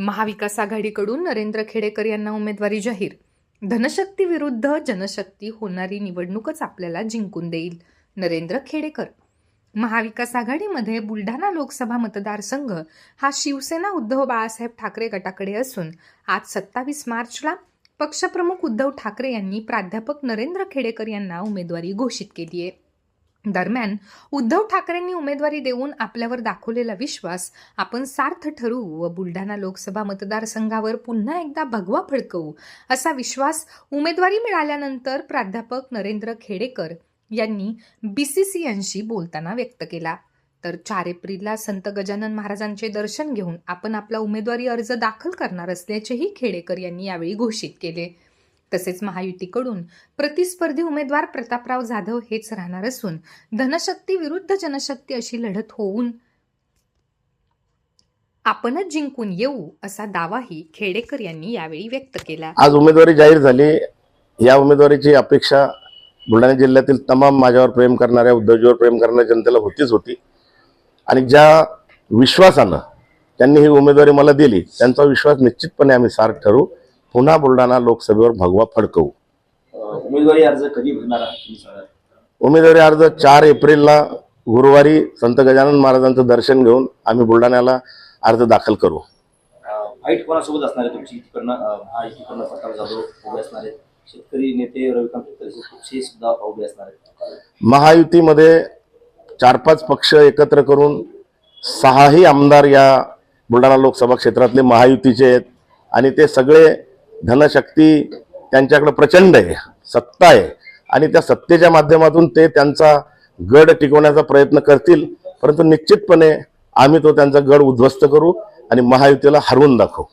महाविकास आघाडीकडून नरेंद्र खेडेकर यांना उमेदवारी जाहीर. धनशक्ती विरुद्ध जनशक्ती होणारी निवडणूकच आपल्याला जिंकून देईल नरेंद्र खेडेकर. महाविकास आघाडीमध्ये बुलढाणा लोकसभा मतदारसंघ हा शिवसेना उद्धव बाळासाहेब ठाकरे गटाकडे असून आज सत्तावीस मार्चला पक्षप्रमुख उद्धव ठाकरे यांनी प्राध्यापक नरेंद्र खेडेकर यांना उमेदवारी घोषित केली आहे दरम्यान उद्धव ठाकरेंनी उमेदवारी देऊन आपल्यावर दाखवलेला विश्वास आपण सार्थ ठरवू व बुलढाणा लोकसभा मतदारसंघावर पुन्हा एकदा भगवा फडकवू असा विश्वास उमेदवारी मिळाल्यानंतर प्राध्यापक नरेंद्र खेडेकर यांनी बी सी सी यांशी बोलताना व्यक्त केला. तर चार एप्रिलला संत गजानन महाराजांचे दर्शन घेऊन आपण आपला उमेदवारी अर्ज दाखल करणार असल्याचेही खेडेकर यांनी यावेळी घोषित केले. तसेच महायुतीकडून प्रतिस्पर्धी उमेदवार प्रतापराव जाधव हेच राहणार असून धनशक्ती विरुद्ध जनशक्ती अशी लढत होऊन आपणच जिंकून येऊ असा दावाही खेडेकर यांनी यावेळी व्यक्त केला. आज उमेदवारी जाहीर झाली. या उमेदवारीची अपेक्षा बुलढाणा जिल्ह्यातील तमाम माझ्यावर प्रेम करणाऱ्या उद्धवजीवर प्रेम करणाऱ्या जनतेला होतीच होती. आणि ज्या विश्वासानं त्यांनी ही उमेदवारी मला दिली त्यांचा विश्वास निश्चितपणे आम्ही सार्थ ठरू. पुन्हा बुलढाणा लोकसभेवर भगवा फडकवू. उमेदवारी अर्ज कधी भरणार उमेदवारी अर्ज चार एप्रिलला गुरुवारी संत गजानन महाराजांचं दर्शन घेऊन आम्ही बुलढाण्याला अर्ज दाखल करू. अं, फाईट कोणासोबत असणार आहे तुमची? तिकडनं अं, महायुतीकडनं प्रताप जाधव उभे असणार आहेत. शेतकरी नेते रविकांत सुद्धा उभे असणार आहेत. महायुतीमध्ये चार पाच पक्ष एकत्र करून सहाही आमदार या बुलढाणा लोकसभा क्षेत्रातले महायुतीचे आहेत. आणि ते सगळे धनशक्ती त्यांच्याकडे प्रचंड आहे सत्ता आहे. आणि त्या सत्तेच्या माध्यमातून ते त्यांचा गड टिकवण्याचा प्रयत्न करतील. परंतु निश्चितपणे आम्ही तो त्यांचा गड उद्ध्वस्त करू आणि महायुतीला हरवून दाखवू.